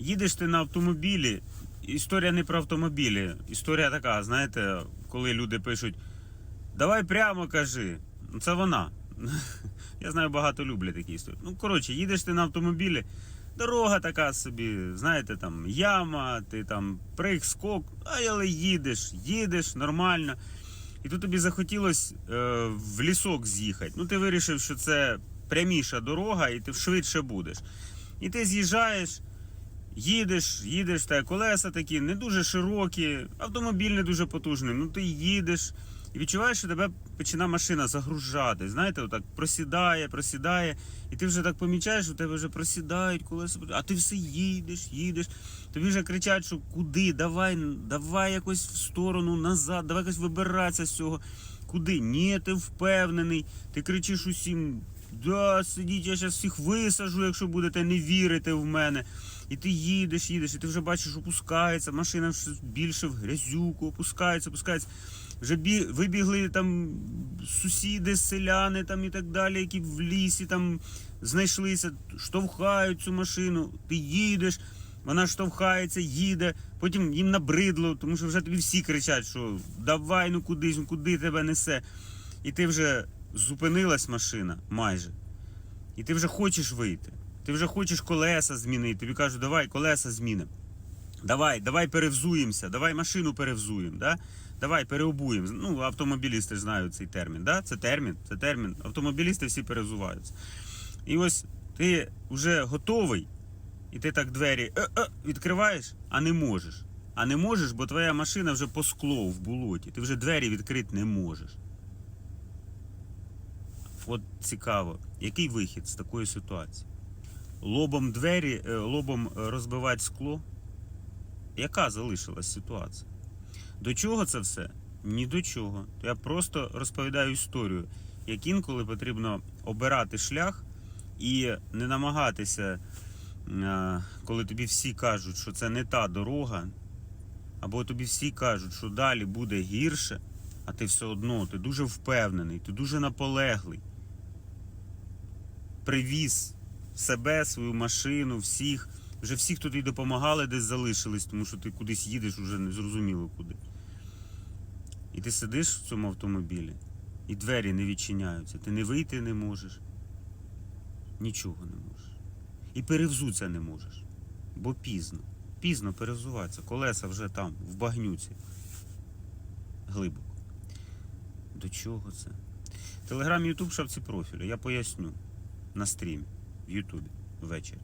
Їдеш ти на автомобілі. Історія не про автомобілі. Історія така, знаєте, коли люди пишуть: Давай прямо кажи. Ну, Це вона. Я знаю, багато люблять такі історії. Ну, коротше, їдеш ти на автомобілі, дорога така собі, знаєте, там яма, ти там прыг, скок, але їдеш, їдеш нормально. І тут тобі захотілося е, в лісок з'їхати. Ну, ти вирішив, що це пряміша дорога, і ти швидше будеш. І ти з'їжджаєш, їдеш, їдеш, та колеса такі не дуже широкі, автомобіль не дуже потужний. Ну ти їдеш і відчуваєш, що тебе починає машина загружати. Знаєте, отак просідає, просідає, і ти вже так помічаєш, що тебе вже просідають колеса, а ти все їдеш, їдеш. Тобі вже кричать, що куди, давай, давай якось в сторону, назад, давай якось вибиратися з цього. Куди? Ні, ти впевнений. Ти кричиш усім, да, сидіть, я зараз всіх висажу, якщо будете не вірити в мене. І ти їдеш, їдеш, і ти вже бачиш, опускається, машина більше в грязюку, опускається, опускається. Вже бі... вибігли там сусіди, селяни там і так далі, які в лісі там знайшлися, штовхають цю машину, ти їдеш, вона штовхається, їде, потім їм набридло, тому що вже тобі всі кричать, що давай, ну кудись, ну куди тебе несе. І ти вже зупинилась машина майже. І ти вже хочеш вийти. Ти вже хочеш колеса змінити. Тобі кажуть, давай колеса змінимо. Давай, давай перевзуємося, давай машину перевзуємо, да? давай переобуємо. Ну, автомобілісти ж знають цей термін. Да? Це термін, це термін. Автомобілісти всі перевзуваються. І ось ти вже готовий, і ти так двері е-е, відкриваєш, а не можеш. А не можеш, бо твоя машина вже по скло в болоті. Ти вже двері відкрити не можеш. От цікаво, який вихід з такої ситуації? Лобом двері, е, лобом е, розбивати скло. Яка залишилась ситуація? До чого це все? Ні до чого. Я просто розповідаю історію, як інколи потрібно обирати шлях і не намагатися, е, коли тобі всі кажуть, що це не та дорога, або тобі всі кажуть, що далі буде гірше, а ти все одно, ти дуже впевнений, ти дуже наполеглий. Привіз себе, свою машину, всіх. Вже всі, хто тобі допомагали, десь залишились, тому що ти кудись їдеш, уже не зрозуміло куди. І ти сидиш в цьому автомобілі, і двері не відчиняються. Ти не вийти не можеш. Нічого не можеш. І перевзутися не можеш. Бо пізно. Пізно перевзуватися. Колеса вже там, в багнюці. Глибоко. До чого це? Телеграм, Ютуб, шапці профілю. Я поясню на стрімі в Ютубі ввечері.